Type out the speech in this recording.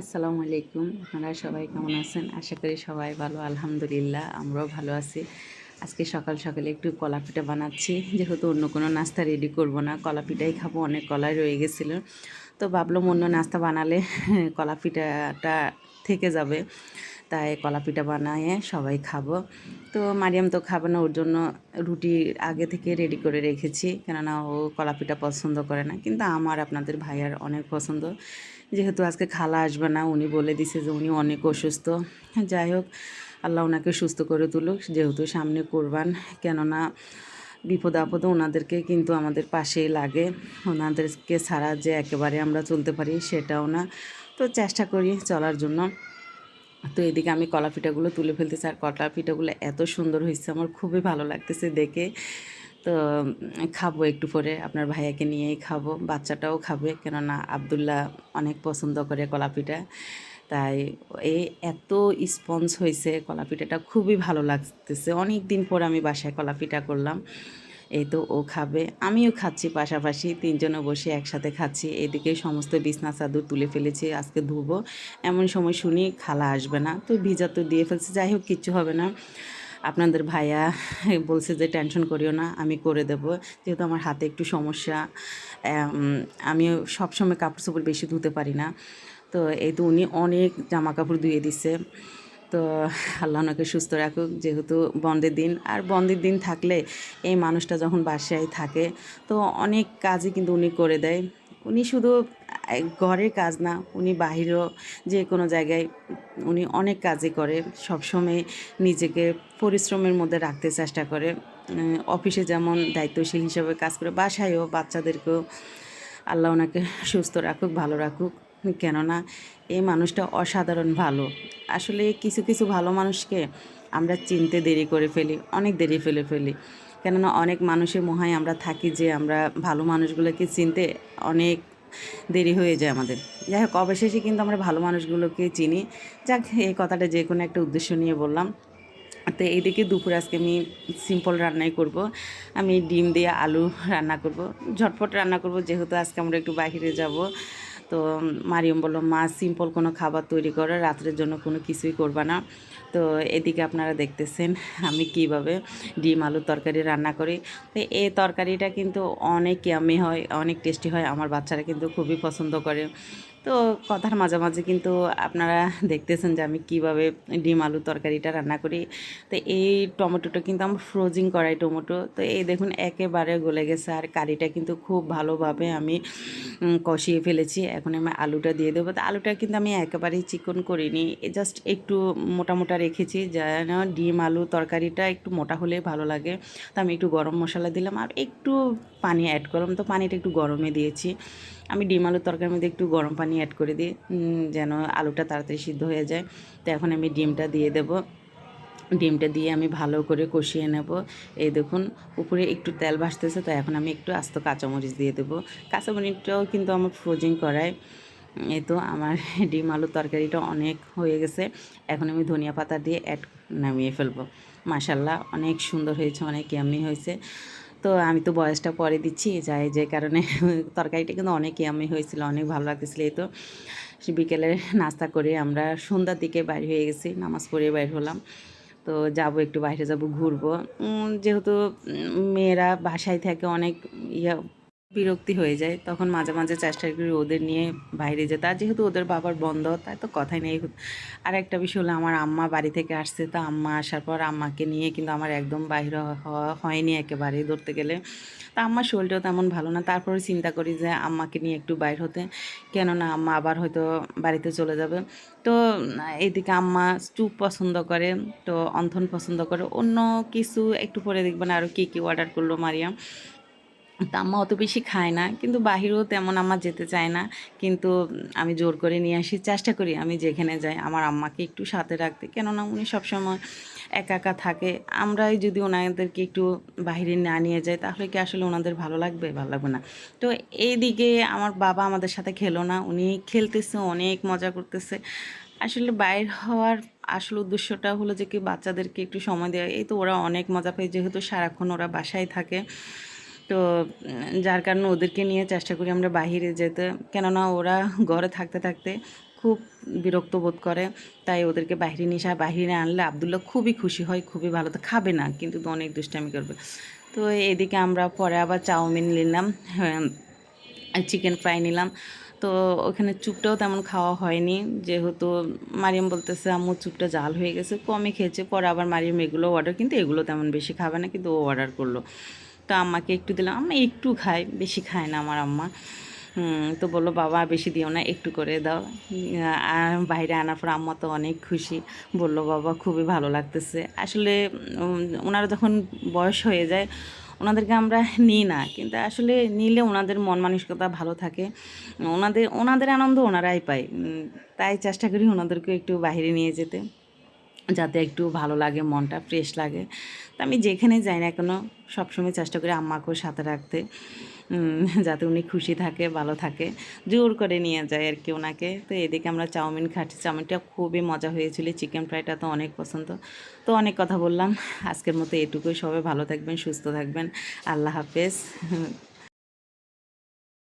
আসসালামু আলাইকুম। আপনারা সবাই কেমন আছেন? আশা করি সবাই ভালো, আলহামদুলিল্লাহ, আমরাও ভালো আছি। আজকে সকাল সকালে একটু কলা পিঠা বানাচ্ছি। যেহেতু অন্য কোনো নাস্তা রেডি করব না, কলা পিঠাই খাব, অনেক কলাই রয়ে গেছিল। তো ভাবলাম অন্য নাস্তা বানালে কলা পিঠাটা থেকে যাবে। তাই কলা পিঠা বানিয়ে সবাই খাব। তো মারিয়াম তো খাবে না, ওর জন্য রুটি আগে থেকে রেডি করে রেখেছি। কেননা ও কলা পিঠা পছন্দ করে না। কিন্তু আমার, আপনাদের ভাইয়ার অনেক পছন্দ। যেহেতু আজকে খালা আসবে না, উনি বলে দিছে যে উনি অনেক অসুস্থ। যাই হোক, আল্লাহ ওনাকে সুস্থ করে তুলুক, যেহেতু সামনে করবান। কেননা বিপদ আপদে ওনাদেরকে কিন্তু আমাদের পাশেই লাগে। ওনাদেরকে ছাড়া যে একেবারে আমরা চলতে পারি সেটাও না। তো চেষ্টা করি চলার জন্য। তো এদিকে আমি কলা পিঠাগুলো তুলে ফেলতেছি, আর কলা পিঠাগুলো এত সুন্দর হয়েছে, আমার খুবই ভালো লাগতেছে দেখে। তো খাব একটু পরে। আপনার ভাইয়াকে নিয়েই খাব। বাচ্চাটাও খাবে। কেননা আবদুল্লাহ অনেক পছন্দ করে কলা পিঠা তাই এই এত স্পঞ্জ হয়েছে কলা পিঠাটা খুবই ভালো লাগতেছে। অনেক দিন পর আমি বাসায় কলা পিঠা করলাম। এই তো ও খাবে। আমিও খাচ্ছি পাশাপাশি। তিনজনে বসে একসাথে খাচ্ছি। এদিকে সমস্ত বিছনা চাদর তুলে ফেলেছি। আজকে ধুবো। এমন সময় শুনি, খালা আসবে না। তো ভিজা তো দিয়ে ফেলছি। যাই হোক, কিচ্ছু হবে না। আপনাদের ভাইয়া বলছে যে, টেনশন করিও না, আমি করে দেব। যেহেতু আমার হাতে একটু সমস্যা আমি সবসময় কাপড় চোপড় বেশি ধুতে পারি না। তো এই তো উনি অনেক জামা কাপড় ধুয়ে দিছে। তো আল্লাহ ওনাকে সুস্থ রাখুক, যেহেতু বন্ধের দিন। আর বন্ধের দিন থাকলে এই মানুষটা যখন বাসায় থাকে, তো অনেক কাজই কিন্তু উনি করে দেয়। উনি শুধু ঘরের কাজ না, উনি বাহিরও যে কোনো জায়গায় উনি অনেক কাজই করে। সবসময় নিজেকে পরিশ্রমের মধ্যে রাখতে চেষ্টা করে। অফিসে যেমন দায়িত্বশীল হিসাবে কাজ করে, বাসায়ও বাচ্চাদেরকেও আল্লাহ ওনাকে সুস্থ রাখুক, ভালো রাখুক। কেননা এই মানুষটা অসাধারণ ভালো। আসলে কিছু কিছু ভালো মানুষকে আমরা চিনতে দেরি করে ফেলি, অনেক দেরি ফেলে ফেলি। কেননা অনেক মানুষের মহায় আমরা থাকি যে আমরা ভালো মানুষগুলোকে চিনতে অনেক দেরি হয়ে যায় আমাদের। যাই হোক, অবশেষে কিন্তু আমরা ভালো মানুষগুলোকে চিনি। যাক, এই কথাটা যে কোনো একটা উদ্দেশ্য নিয়ে বললাম। তো এইদিকে দুপুর আজকে আমি সিম্পল রান্নাই করব। আমি ডিম দিয়ে আলু রান্না করব। ঝটপট রান্না করব, যেহেতু আজকে আমরা একটু বাইরে যাব। তো মারিয়ম বলল, মা, সিম্পল কোনো খাবার তৈরি করো, রাত্রের জন্য কোনো কিছুই করবা না। তো এদিকে আপনারা দেখতেছেন আমি কীভাবে ডিম আলুর তরকারি রান্না করি। তো এই তরকারিটা কিন্তু অনেক ইয়ামি হয়, অনেক টেস্টি হয়, আমার বাচ্চারা কিন্তু খুবই পছন্দ করে। তো কথার মাঝামাঝি কিন্তু আপনারা দেখতেছেন যে আমি কীভাবে ডিম আলু তরকারিটা রান্না করি। তো এই টমেটোটা কিন্তু আমার ফ্রোজিং করাই টমেটো। তো এই দেখুন, একেবারে গলে গেছে আর কারিটা কিন্তু খুব ভালোভাবে আমি কষিয়ে ফেলেছি। এখন আমি আলুটা দিয়ে দেবো। তো আলুটা কিন্তু আমি একেবারেই চিকন করিনি। জাস্ট একটু মোটা মোটা রেখেছি। যেন ডিম, আলু তরকারিটা একটু মোটা হলে ভালো লাগে। তো আমি একটু গরম মশলা দিলাম আর একটু পানি অ্যাড করলাম। তো পানিটা একটু গরমে দিয়েছি। আমি ডিম, আলুর তরকারির মধ্যে একটু গরম পানি অ্যাড করে দিই। যেন আলুটা তাড়াতাড়ি সিদ্ধ হয়ে যায়। তো এখন আমি ডিমটা দিয়ে দেব। ডিমটা দিয়ে আমি ভালো করে কষিয়ে নেব। এই দেখুন, উপরে একটু তেল ভাসতেছে, তো এখন আমি একটু আস্ত কাঁচামরিচ দিয়ে দেবো। কাঁচামরিচটাও কিন্তু আমার ফ্রোজিং করায়। এই তো আমার ডিম আলুর তরকারিটা অনেক হয়ে গেছে। এখন আমি ধনিয়া পাতা দিয়ে অ্যাড নামিয়ে ফেলব। মাসাল্লাহ অনেক সুন্দর হয়েছে, অনেক ইয়ামি হয়েছে। তো আমি তো বয়সটা পরে দিচ্ছি, যাই যে কারণে তরকারিটা কিন্তু অনেক ইয়ামি হয়েছিল, অনেক ভালো লাগতেছিল। এই তো বিকেলে নাস্তা করে আমরা সন্ধ্যার দিকে বাইর হয়ে গেছি, নামাজ পড়ে বাইর হলাম। তো যাব একটু বাইরে যাব ঘুরবো। যেহেতু মেয়েরা বাসায় থাকে অনেক ইয়া বিরক্তি হয়ে যায়। তখন মাঝে মাঝে চেষ্টা করি ওদের নিয়ে বাইরে যেতে। আর যেহেতু ওদের বাবার বন্ধ, তাই তো কথাই নেই। আর একটা বিষয় হলো, আমার আম্মা বাড়ি থেকে আসছে, তো আম্মা আসার পর আম্মাকে নিয়ে কিন্তু আমার একদম বাইরে হয়নি একেবারে ধরতে গেলে। তা আম্মার শরীরটাও তেমন ভালো না। তারপরে চিন্তা করি যে আম্মাকে নিয়ে একটু বাইর হতে। কেননা আম্মা আবার হয়তো বাড়িতে চলে যাবে। তো এইদিকে আম্মা চুপ পছন্দ করে, তো অন্থন পছন্দ করে। অন্য কিছু একটু পরে দেখবেন আরও কী কী অর্ডার করল মারিয়াম তা আম্মা অত বেশি খায় না। কিন্তু বাহিরেও তেমন আমার যেতে চায় না। কিন্তু আমি জোর করে নিয়ে আসি, চেষ্টা করি আমি যেখানে যাই আমার আম্মাকে একটু সাথে রাখতে। কেননা উনি সবসময় একা একা থাকে। আমরাই যদি ওনাদেরকে একটু বাহিরে না নিয়ে যাই, তাহলে কি আসলে ওনাদের ভালো লাগবে? ভালো লাগবে না। তো এইদিকে আমার বাবা আমাদের সাথে খেলো না। উনি খেলতেছে, অনেক মজা করতেছে। আসলে বাইর হওয়ার আসল উদ্দেশ্যটা হলো যে কি বাচ্চাদেরকে একটু সময় দেওয়া। এই তো ওরা অনেক মজা পায়। যেহেতু সারাক্ষণ ওরা বাসায় থাকে। তো যার কারণে ওদেরকে নিয়ে চেষ্টা করি আমরা বাহিরে যেতে। কেননা ওরা ঘরে থাকতে থাকতে খুব বিরক্ত বোধ করে। তাই ওদেরকে বাইরে নিয়ে আসা বাইরে আনলে আবদুল্লাহ খুবই খুশি হয় খুবই ভালো তো খাবে না কিন্তু অনেক দুষ্টামি করবে। তো এদিকে আমরা পরে আবার চাউমিন নিলাম হ্যাঁ, চিকেন ফ্রাই নিলাম। তো ওখানে চুপটাও তেমন খাওয়া হয়নি। যেহেতু মারিয়াম বলতেছে আম্মু চুপটা জাল হয়ে গেছে কমই খেয়েছে। পরে আবার মারিয়াম এগুলো অর্ডার কিন্তু এগুলো তেমন বেশি খাবে না কিন্তু ও অর্ডার করল। তো আম্মাকে একটু দিলাম আম্মা একটু খায় বেশি খায় না আমার আম্মা। তো বলল, বাবা, বেশি দিও না, একটু করে দাও। বাইরে আনার পর আম্মা তো অনেক খুশি। বলল, বাবা, খুবই ভালো লাগতেছে। আসলে ওনারা যখন বয়স হয়ে যায় ওনাদেরকে আমরা নিই না। কিন্তু আসলে নিলে ওনাদের মন মানসিকতা ভালো থাকে। ওনাদের ওনাদের আনন্দ ওনারাই পায়। তাই চেষ্টা করি ওনাদেরকে একটু বাইরে নিয়ে যেতে। যাতে একটু ভালো লাগে, মনটা ফ্রেশ লাগে। তো আমি যেখানে যাই না কেন, সবসময় চেষ্টা করি আম্মাকেও সাথে রাখতে। যাতে উনি খুশি থাকে, ভালো থাকে। জোর করে নিয়ে যায় আর কি ওনাকে তো এদিকে আমরা চাউমিন খাচ্ছি। চাউমিনটা খুবই মজা হয়েছিল। চিকেন ফ্রাইটা তো অনেক পছন্দ। তো অনেক কথা বললাম। আজকের মতো এটুকুই। সবাই ভালো থাকবেন, সুস্থ থাকবেন। আল্লাহ হাফেজ।